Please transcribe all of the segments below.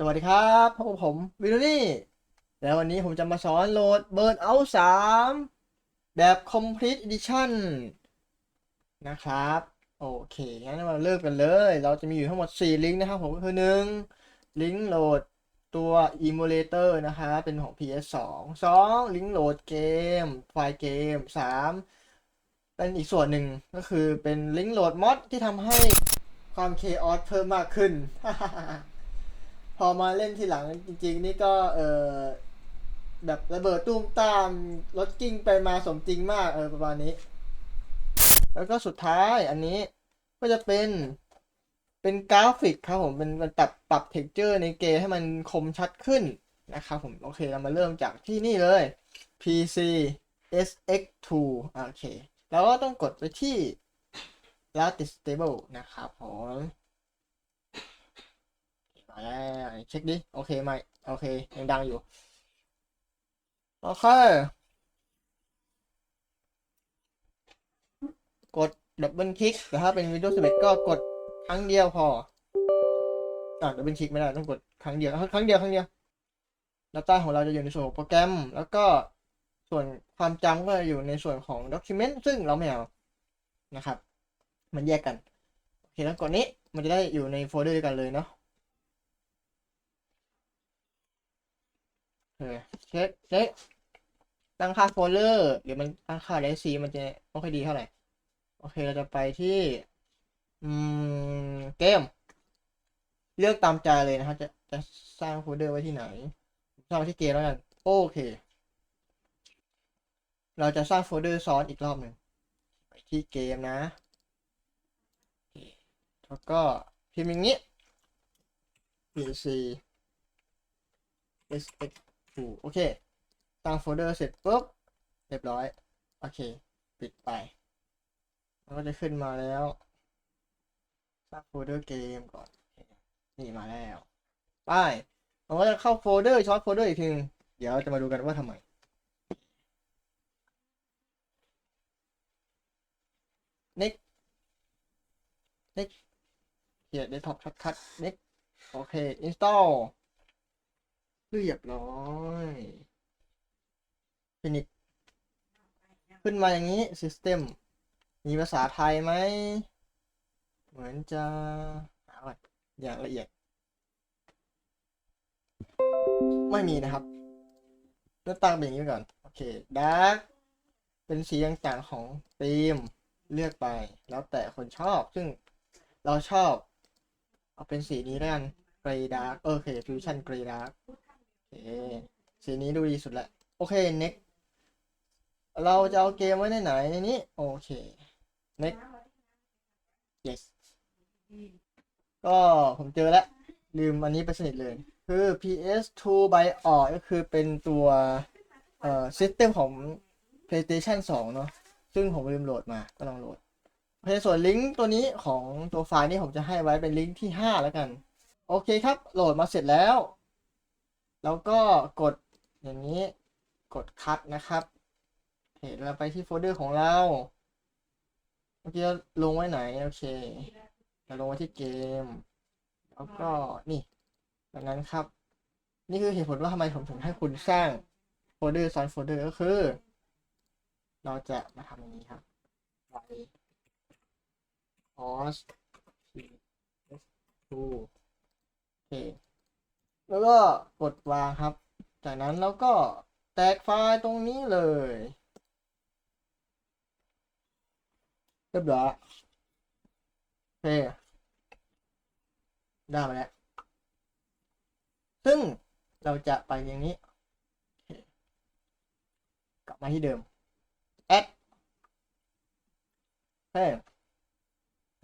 สวัสดีครับพบกับผมวินนี่ แล้ววันนี้ผมจะมาสอนโหลด Burnout 3แบบ Complete Edition นะครับ โอเค งั้นมาเริ่มกันเลย เราจะมีอยู่ทั้งหมด 4 ลิงก์นะครับผมก็คือ 1 ลิงก์โหลดตัว Emulator นะคะเป็นของ PS2 2 ลิงก์โหลดเกม ไฟล์เกม 3 เป็นอีกส่วนหนึ่งก็คือเป็นลิงก์โหลดมอดที่ทำให้ความเคออสเพิ่มมากขึ้น พอมาเล่นทีหลังจริง ๆ นี่ก็เออแบบระเบิดตุ้มตามรถกิ้งไปมาสมจริงมากเออประมาณนี้ แล้วก็สุดท้ายอันนี้ก็จะเป็นเป็นกราฟิกครับผมเป็นมันปรับปรับเท็กเจอร์ในเกมให้มันคมชัดขึ้นนะครับผมโอเคเรามาเริ่มจากที่นี่เลย PC SX2 โอเค แล้วก็ต้องกดไปที่ Lattice Stable นะครับผม มาแล้วเช็คดิ โอเคไหมโอเค ยังดังอยู่ โอเค กดดับเบิลคลิกแต่ถ้าเป็น Windows 11 ก็กดครั้งเดียวพอ อะดับเบิลคลิกไม่ได้ต้องกดครั้งเดียว ครั้งเดียว ครั้งเดียว Data ของเราจะอยู่ในส่วนของโปรแกรม แล้วก็ส่วนความจำก็จะอยู่ในส่วนของ Document ซึ่งเราไม่เอานะครับ มันแยกกัน โอเคแล้วกดนี้มันจะได้อยู่ในโฟลเดอร์เดียวกันเลยเนาะ เออเช็คเช็คตั้งค่าโฟลเดอร์หรือมันตั้งค่าเรซีมันจะไม่ค่อยดีเท่าไหร่ โอเคเราจะไปที่ อืม เกม เลือกตามใจเลยนะครับจะจะสร้างโฟลเดอร์ไว้ที่ไหนสร้างไว้ที่เกมแล้วกันโอเค เราจะสร้างโฟลเดอร์ซ้อนอีกรอบหนึ่งไปที่เกมนะแล้วก็พิมพ์อย่างนี้ pc sx 2โอเค ตั้งโฟลเดอร์เสร็จปุ๊บ เรียบร้อย โอเค ปิดไปมันก็จะขึ้นมาแล้วสร้างโฟลเดอร์เกมก่อน นี่มาแล้ว ไปมันก็จะเข้าโฟลเดอร์ช็อตโฟลเดอร์อีกทีนึงเดี๋ยวจะมาดูกันว่าทำไม next next เขียน desktop shortcut next โอเค install เรียบร้อยฟินิชขึ้นมาอย่างนี้ System มีภาษาไทยไหม เหมือนจะหาก่อนอย่างละเอียด ไม่มีนะครับเลือกตั้งเป็นอย่างนี้ก่อน โอเค dark เป็นสีต่างๆของธีมเลือกไป แล้วแต่คนชอบ ซึ่งเราชอบ เอาเป็นสีนี้แล้วกัน gray dark โอเค fusion gray dark สีนี้ดูดีสุดละ โอเค next เราจะเอาเกมไว้ในไหนในนี้ โอเค next yes ก็ผมเจอแล้ว ลืมอันนี้ไปสนิทเลย คือ PS2 by o ก็คือเป็นตัวเอ่อ system ของ PlayStation 2 เนอะซึ่งผมลืมโหลดมาก็ลองโหลดโอเคส่วนลิงก์ตัวนี้ของตัวไฟล์นี้ผมจะให้ไว้เป็นลิงก์ที่ 5 แล้วกัน โอเคครับ โหลดมาเสร็จแล้ว แล้วก็กดอย่างนี้กดคัดนะครับโอเคเราไปที่โฟลเดอร์ของเราเมื่อกี้ลงไว้ไหน โอเคเราลงไว้ที่เกม แล้วก็นี่ดังนั้นครับ นี่คือเหตุผลว่าทำไมผมถึงให้คุณสร้างโฟลเดอร์ซ้อนโฟลเดอร์ก็คือ เราจะมาทำอย่างนี้ครับไว้ os ps2 โอเค แล้วก็กดวางครับ จากนั้นเราก็แตกไฟล์ตรงนี้เลยเรียบร้อยโอเคได้มาแล้ว ซึ่งเราจะไปอย่างนี้ กลับมาที่เดิม add เฮ้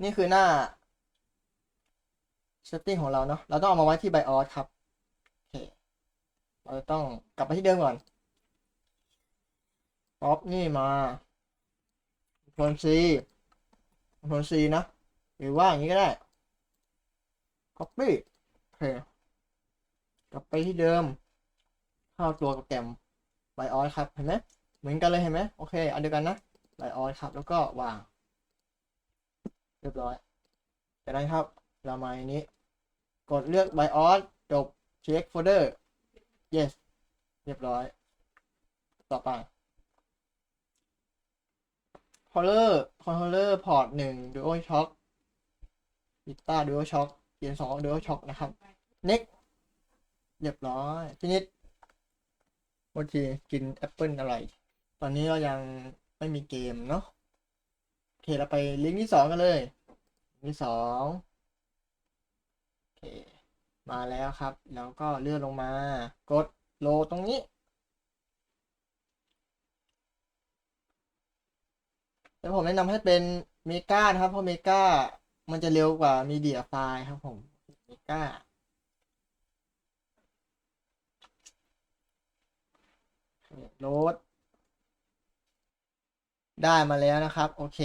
นี่คือหน้า setting ของเราเนาะ เราต้องเอามาไว้ที่ BIOS ครับ เราจะต้องกลับไปที่เดิมก่อนป๊อปนี่มา Ctrl C Ctrl C นะ หรือว่าอย่างนี้ก็ได้ copy โอเคกลับไปที่เดิมเข้าตัวโปรแกรม BIOS ครับเห็นไหมเหมือนกันเลยเห็นไหมโอเคอันเดียวกันนะ BIOS ครับ แล้วก็วาง เรียบร้อยจากนั้นครับเรามาอันนี้ กดเลือก BIOS จบ create folder yes เรียบร้อย ต่อไป controller controller port หนึ่ง dual shock guitar dual shock เกียร์สอง dual shock นะครับ next เรียบร้อยพี่นิดโอเคกินแอปเปิลอะไร ตอนนี้เรายังไม่มีเกมเนาะโอเคเราไปลิงก์ที่สองกันเลยลิงก์ที่สองโอเค มาแล้วครับ แล้วก็เลื่อนลงมา กดโลตรงนี้ แล้วผมแนะนำให้เป็นเมกาครับ เพราะเมกามันจะเร็วกว่ามีเดียไฟล์ครับผมเมกาโหลด ได้มาแล้วนะครับ โอเค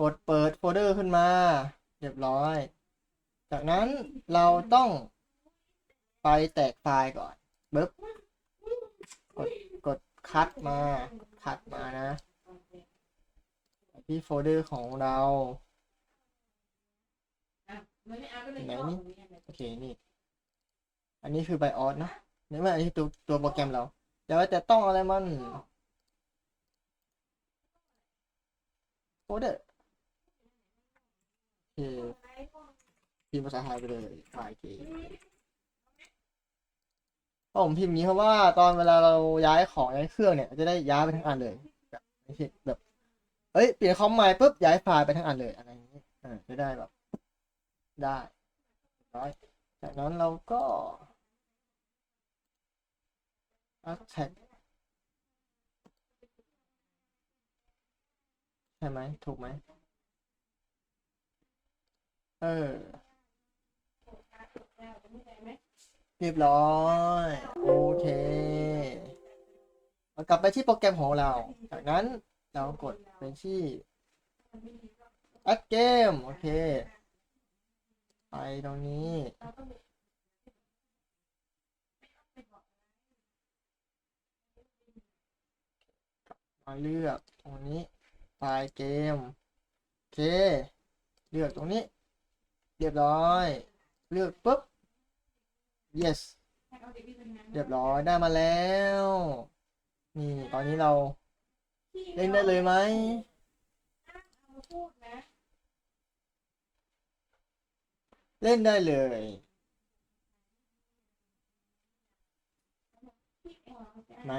กดเปิดโฟลเดอร์ขึ้นมา เรียบร้อย จากนั้นเราต้องไปแตกไฟล์ก่อนปึ๊บกดกดคัดมาคัดมานะ ที่โฟลเดอร์ของเราไหนนี่โอเคนี่ อันนี้คือ BIOS นะนี่ว่าอันนี้ตัวตัวโปรแกรมเราอย่าไปแต่ต้องอะไรมันโฟลเดอร์โอเค พิมพ์ภาษาไทยไปเลยไฟล์เกมเพราะผมพิมพ์นี้เพราะว่าตอนเวลาเราย้ายของย้ายเครื่องเนี่ย จะได้ย้ายไปทั้งอันเลย แบบไม่ใช่แบบเอ้ยเปลี่ยนคอมใหม่ปุ๊บย้ายไฟล์ไปทั้งอันเลยอะไรอย่างนี้เออจะได้แบบ ได้ร้อยจากนั้นเราก็อัดแท็กใช่ไหมถูกไหมเออ เรียบร้อย โอเคเรากลับไปที่โปรแกรมของเรา จากนั้นเรากดไปที่ add game โอเค ไปตรงนี้ มาเลือกตรงนี้ไฟล์เกม โอเค เลือกตรงนี้ เรียบร้อย เลือกปุ๊บ yes เรียบร้อยได้มาแล้ว นี่ตอนนี้เราเล่นได้เลยไหมเล่นได้เลยไหม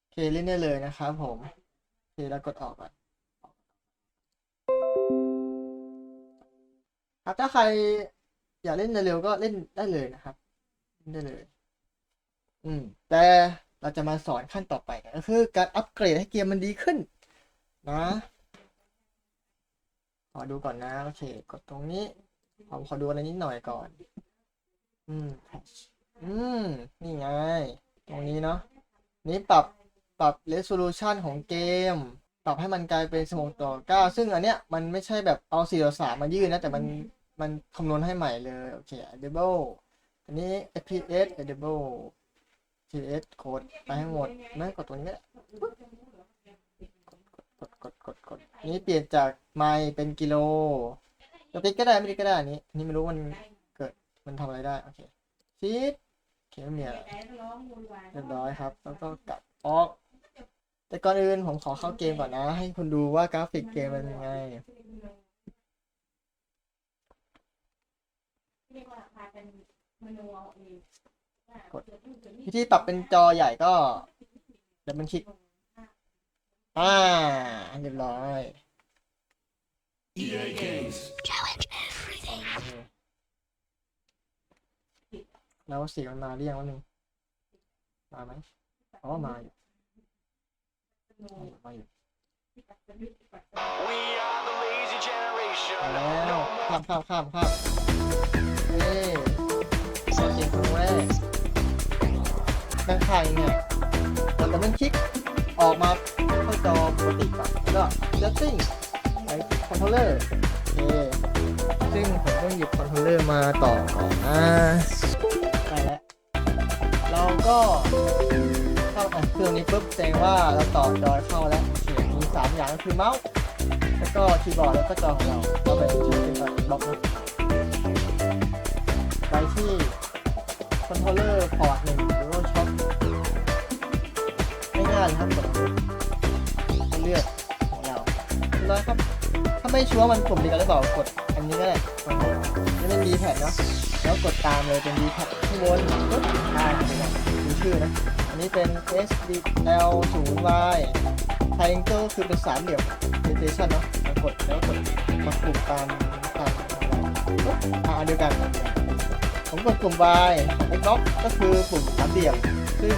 โอเคเล่นได้เลยนะครับผม โอเคแล้วกดออกก่อน ครับถ้าใครอยากเล่นเร็วก็เล่นได้เลยนะครับเล่นได้เลย อืม แต่เราจะมาสอนขั้นต่อไปกันก็คือการอัปเกรดให้เกมมันดีขึ้น นะขอดูก่อนนะ โอเค กดตรงนี้ ผมขอดูอะไรนิดหน่อยก่อน อืมอืม นี่ไง ตรงนี้เนาะ นี้ปรับ ปรับ resolution ของเกม ปรับให้มันกลายเป็น16ต่อ9ซึ่งอันเนี้ย มันไม่ใช่แบบเอา4ต่อ3มายื่นนะ แต่มัน มันคำนวณให้ใหม่เลย โอเค enable อันนี้ fps enable fps โคดไปให้หมดไม่กดตรงนี้กดกดกดกดกดนี้เปลี่ยนจากไมล์เป็นกิโลจะติดก็ได้ไม่ติดก็ได้อันนี้นนี้ไม่รู้มันเกิดมันทำอะไรได้ โอเคชีดโอเคไม่มีอะไรเรียบร้อยครับ แล้วก็กลับออก แต่ก่อนอื่นผมขอเข้าเกมก่อนนะ ให้คุณดูว่ากราฟิกเกมเป็นยังไง กดวิธีปรับเป็นจอใหญ่ก็เดี๋ยวมันคลิก อ่า เรียบร้อย EA Games. แล้วเสียงมันมาเรียงวันหนึ่งมาไหมอ๋อมาอยู่มาอยู่ We are the lazy generation. มาแล้วข้ามข้ามข้ามข้าม เอ้เข้าเกมครั้งแรกด้านข้างเนี่ยเราจะเป็นคลิกออกมาเข้าจอปกติก่อนแล้วก็ setting ไปคอนโทรลเลอร์โอเคซึ่งผมต้องหยิบคอนโทรลเลอร์มาต่อก่อนนะได้แล้วเราก็เข้าอะเครื่องนี้ปุ๊บแสดงว่าเราต่อจอยเข้าแล้วโอเคมีสามอย่างก็คือเมาส์แล้วก็คีย์บอร์ดแล้วก็จอของเราเราเป็นใช้เป็นบล็อกนะ ลเลอร์พอร์ตหนึ่งหรือว่าช็อปง่ายๆเลยครับกดเลือกของเราเรียบร้อยครับ ถ้าไม่ชัวร์มันกลุ่มเดียวกันหรือเปล่ากดอันนี้ก็ได้กดนี่เป็น D แพดเนาะแล้วกดตามเลยเป็น D แพดข้างบนปึ๊บได้ครับดูชื่อนะ อันนี้เป็น S D L 0 Y Triangle คือเป็นสามเหลี่ยม rotation เนาะกดแล้วกดมากลุ่มตามตามปึ๊บอ่าเดียวกัน ผมกดปุ่ม Y Xbox ก็คือปุ่มสามเหลี่ยม ซึ่ง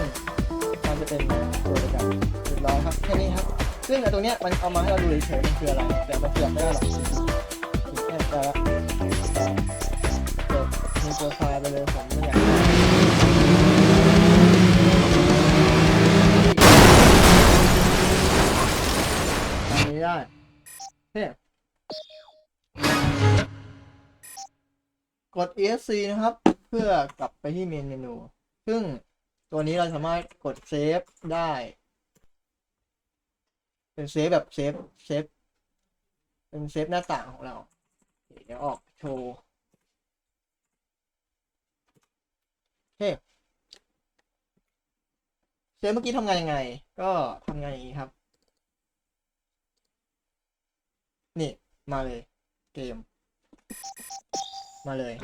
มันจะเป็นตัวเดียวกันเรียบร้อยครับแค่นี้ครับ ซึ่งไอ้ตรงเนี้ยมันเอามาให้เราดูเฉยๆมันคืออะไรแต่มันเสียบไม่ได้หรอก ด ESC นะครับ เพื่อกลับไปที่เมนเมนู ซึ่งตัวนี้เราสามารถกดเซฟได้ เป็นเซฟแบบเซฟเซฟเป็นเซฟหน้าต่างของเรา เดี๋ยวออกโชว์โอเคเซฟเมื่อกี้ทำงานยังไง ก็ทำงานอย่างนี้ครับ นี่มาเลยเกม มาเลย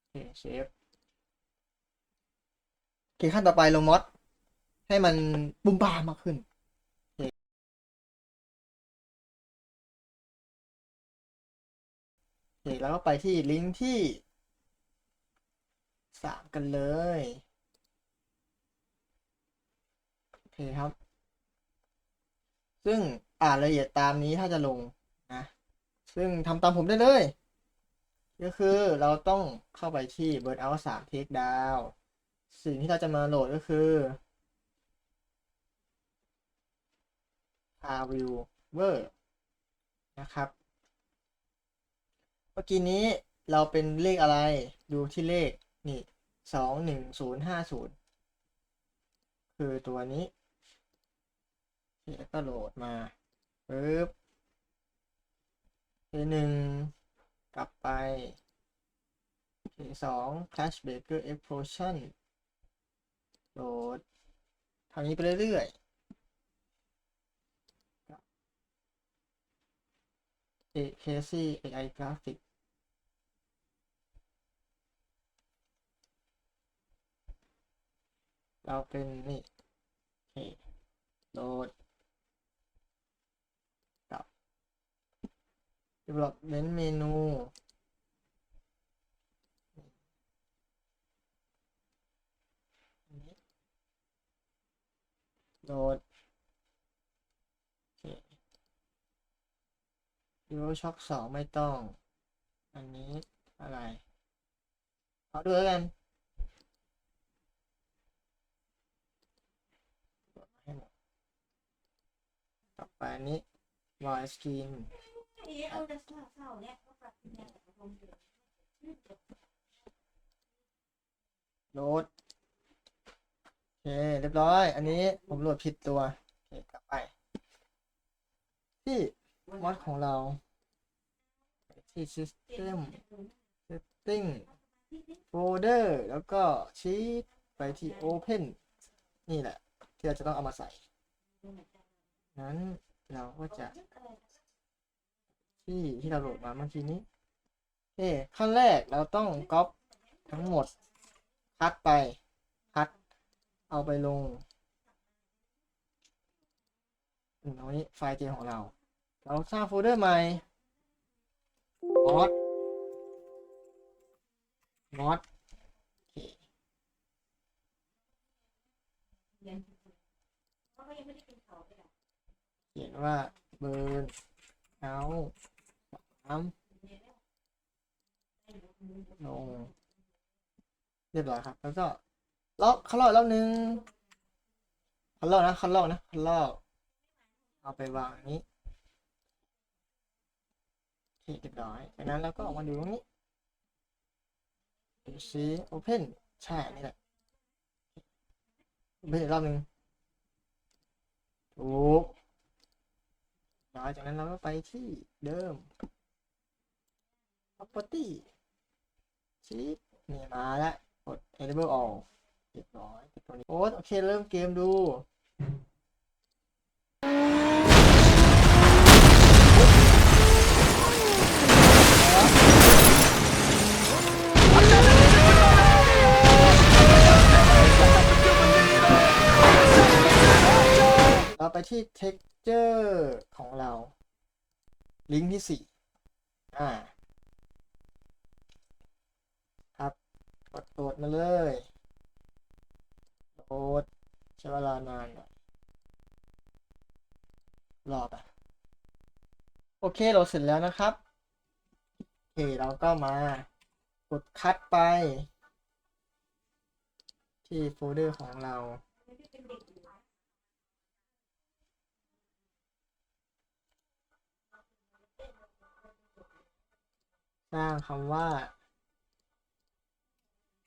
โอเคเซฟโอเคขั้นต่อไปลงมอดให้มันบุมบามมากขึ้นเคโอเคแล้วก็ไปที่ลิงก์ที่สามกันเลย โอเคครับ ซึ่ง อ่านละเอียดตามนี้ถ้าจะลงนะซึ่งทำตามผมได้เลย ก็คือเราต้องเข้าไปที่ Burnout 3 Take Down สิ่งที่เราจะมาโหลดก็คือ r v i e w e r นะครับ เมื่อกี้นี้เราเป็นเลขอะไรดูที่เลขนี่สองหนึ่งศูนย์ห้าศูนย์คือตัวนี้แล้วก็โหลดมา ปึ๊บเคหนึ่งกลับไปเคสอง Clash Baker Explosion โหลดทำนี้ไปเรื่อยๆเอเคซี่ AI Graphic เราเป็นนี่โอเคโหลดกับ development เมนูโหลดโอเค Euro Shock สองไม่ต้อง อันนี้อะไร เอาดูแล้วกันต่อไปอันนี้ Voice Screen โหลดโอเคเรียบร้อย อันนี้ผมโหลดผิดตัวโอเคกลับไป ที่มอดของเราที่ System Setting Folder แล้วก็ชีตไปที่ Open นี่แหละ ที่เราจะต้องเอามาใส่ นั้นเราก็จะ ที่ที่เราโหลดมาเมื่อกี้นี้โอเคขั้นแรกเราต้องก๊อปทั้งหมด คัดไป คัด เอาไปลงอืมเอานี้ไฟล์เจของเรา เราสร้างโฟลเดอร์ใหม่ mod mod เขียนว่าเบิร์นเอาสามลงเรียบร้อยครับ แล้วก็ล็อกคันลอกรอบนึงคันลอกนะคันลอกนะคันลอก เอาไปวางอย่างนี้โอเคเรียบร้อยจากนั้นเราก็ออกมาดูตรงนี้ดูซิโอเพนใช่นี่แหละโอเพนอีกรอบนึงถูกหลังจากนั้นเราก็ไปที่เดิม property ชีพนี่มาแล้วกด enable all เรียบร้อยตัวนี้โอ้โอเค เริ่มเกมดูเราไปที่ texture ของเรา ลิงก์ที่สี่อ่า ครับ กดโหลดมาเลยโหลดใช้เวลานานหน่อยรอไปโอเคโหลดเสร็จแล้วนะครับโอเคเราก็มากดคัดไป ที่โฟลเดอร์ของเราสร้างคำว่า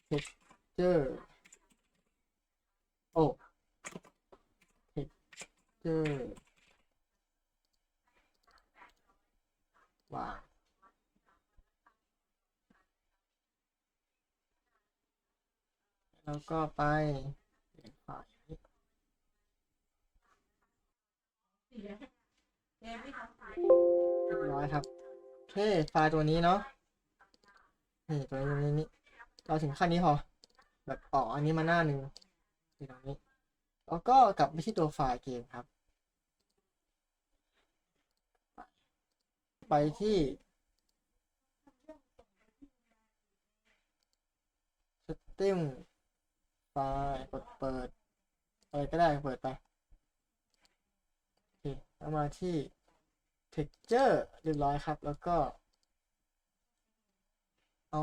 texture โอ้ texture วางแล้วก็ไปเปลี่ยนไฟเรียบร้อยครับโอเคไฟล์ตัวนี้เนาะนี่ตัวนี้นี่ เราถึงขั้นนี้พอ แบบอ๋ออันนี้มาหน้าหนึ่งที่ตรงนี้ แล้วก็กลับไปที่ตัวไฟล์เกมครับ ไปที่ setting ไฟล์กดเปิดอะไรก็ได้เปิดไปโอเคแล้วมาที่ texture เรียบร้อยครับ แล้วก็ เอา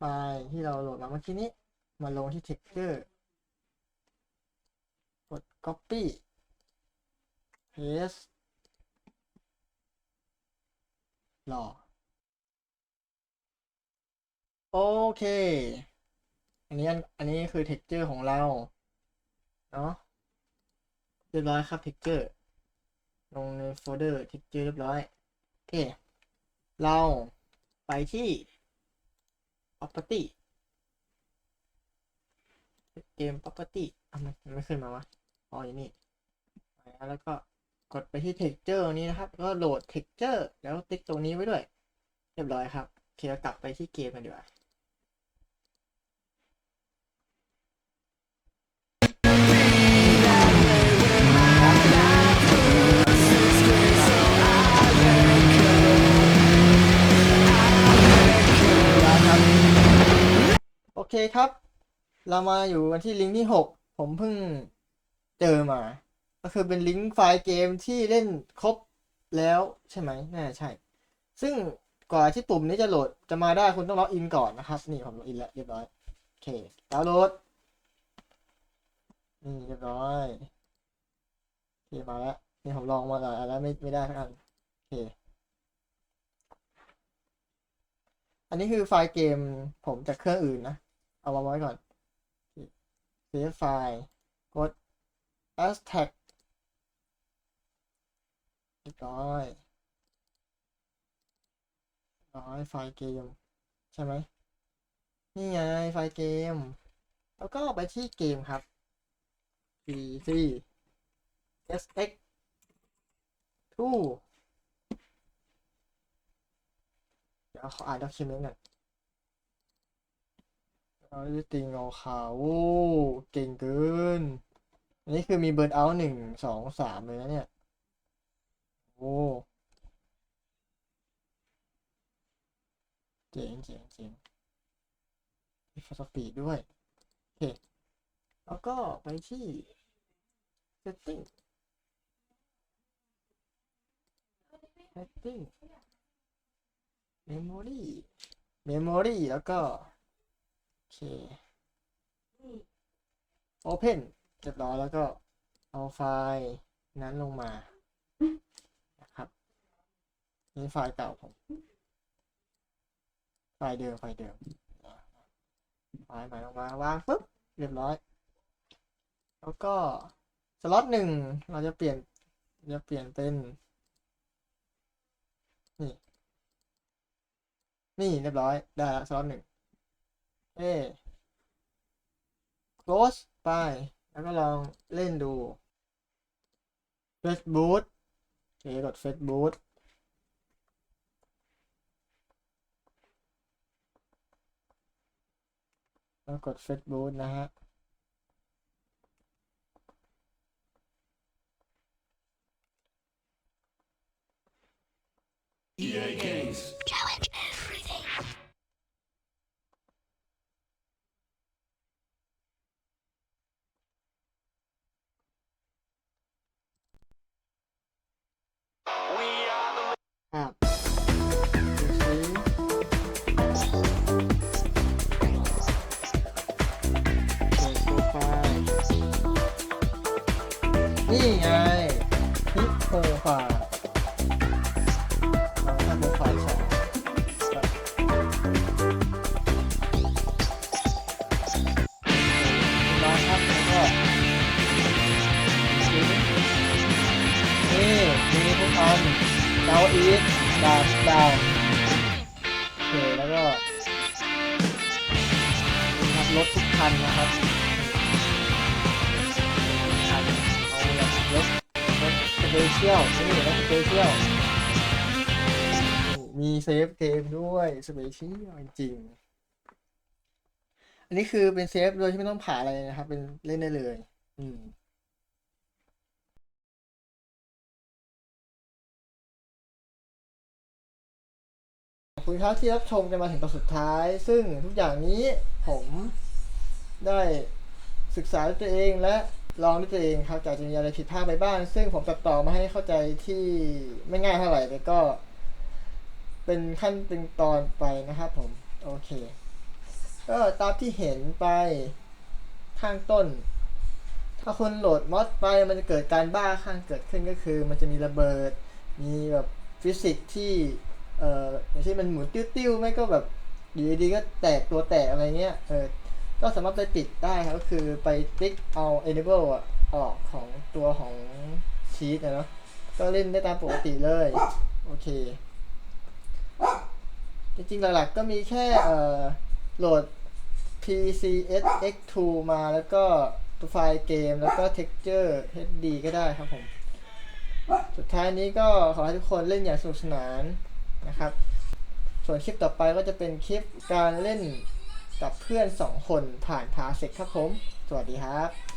ไฟล์ที่เราโหลดมาเมื่อกี้นี้มาลงที่ texture กด copy paste รอ โอเค อันนี้อันอันนี้คือ texture ของเรา เนาะเรียบร้อยครับ texture ลงในโฟลเดอร์ texture เรียบร้อย โอเค เราไปที่ property เกม property อะมันมันไม่ขึ้นมาวะอ๋ออย่างนี้แล้วก็กดไปที่ texture นี้นะครับ ก็โหลด texture แล้วติ๊กตรงนี้ไว้ด้วย เรียบร้อยครับ โอเคเรากลับไปที่เกมกันดีกว่า เรามาอยู่กันที่ลิงก์ที่หกผมเพิ่งเจอมา ก็คือเป็นลิงก์ไฟล์เกมที่เล่นครบแล้วใช่ไหมน่าใช่ ซึ่งกว่าที่ปุ่มนี้จะโหลดจะมาได้คุณต้องล็อกอินก่อนนะครับนี่ผมล็อกอินแล้วเรียบร้อยโอเคดาวน์โหลดนี่เรียบร้อยโอเคมาแล้วนี่ผมลองมาหลายอันแล้วไม่ไม่ได้ทั้งอันโอเคอันนี้คือไฟล์เกมผมจากเครื่องอื่นนะ เอามาไว้ก่อน เซฟไฟล์กด a s t a g เรียบร้อยร้อยไฟล์เกม ใช่ไหม นี่ไงไฟล์เกม แล้วก็ไปที่เกมครับ pc sx 2เดี๋ยวขออ่านด็อกิเมนต์ก่อน เอาดิติงเอาขาวโอ้เก่งเกิน อันนี้คือมีเบิร์นเอาท์หนึ่งสองสามเลยนะเนี่ย โอ้เจ๋งเจ๋งเจ๋งมีฟอสปีดด้วย โอเค แล้วก็ไปที่ setting setting memory memory แล้วก็ โอเค open เรียบร้อยแล้วก็เอาไฟล์นั้นลงมานะครับนี่ไฟล์เก่าผมไฟล์เดิมไฟล์เดิมไฟล์ใหม่ลงมาวางปุ๊บเรียบร้อย แล้วก็สล็อตหนึ่งเราจะเปลี่ยนจะเปลี่ยนเป็นนี่นี่เรียบร้อยได้แล้วสล็อตหนึ่ง เอ้ close ไป แล้วก็ลองเล่นดู Facebook โอเคกด Facebook แล้วกด Facebook นะฮะ EA Games. We เปเชียลนี่รถสเปเชียลมีเซฟเกมด้วยสเปเชียลจริง อันนี้คือเป็นเซฟโดยที่ไม่ต้องผ่าอะไรนะครับ เป็นเล่นได้เลย อืมคุณครับที่รับชมกันมาถึงตอนสุดท้าย ซึ่งทุกอย่างนี้ผมได้ศึกษาด้วยตัวเองและ ลองด้วยตัวเองครับแต่อาจจะมีอะไรผิดพลาดไปบ้าง ซึ่งผมตัดต่อมาให้เข้าใจที่ไม่ง่ายเท่าไหร่แต่ก็ เป็นขั้นเป็นตอนไปนะครับผม โอเคก็ตามที่เห็นไปข้างต้น ถ้าคุณโหลดมอดไปมันจะเกิดการบ้าข้างเกิดขึ้นก็คือ มันจะมีระเบิด มีแบบฟิสิกส์ที่เอ่ออย่างเช่นมันหมุนติ้วๆไม่ก็แบบอยู่ดีๆก็แตกตัวแตกอะไรเงี้ยเออ ก็สามารถไปปิดได้ครับก็คือไปติ๊กเอา enable อะออกของตัวของชีตนะเนาะก็เล่นได้ตามปกติเลย โอเค จริงๆ หลักๆ ก็มีแค่เอ่อโหลด PCSX2 มาแล้วก็ตัวไฟล์เกมแล้วก็ texture HD ก็ได้ครับผม สุดท้ายนี้ก็ขอให้ทุกคนเล่นอย่างสนุกสนานนะครับ ส่วนคลิปต่อไปก็จะเป็นคลิปการเล่น กับเพื่อน 2 คนผ่านพาเซ็กครับผม สวัสดีครับ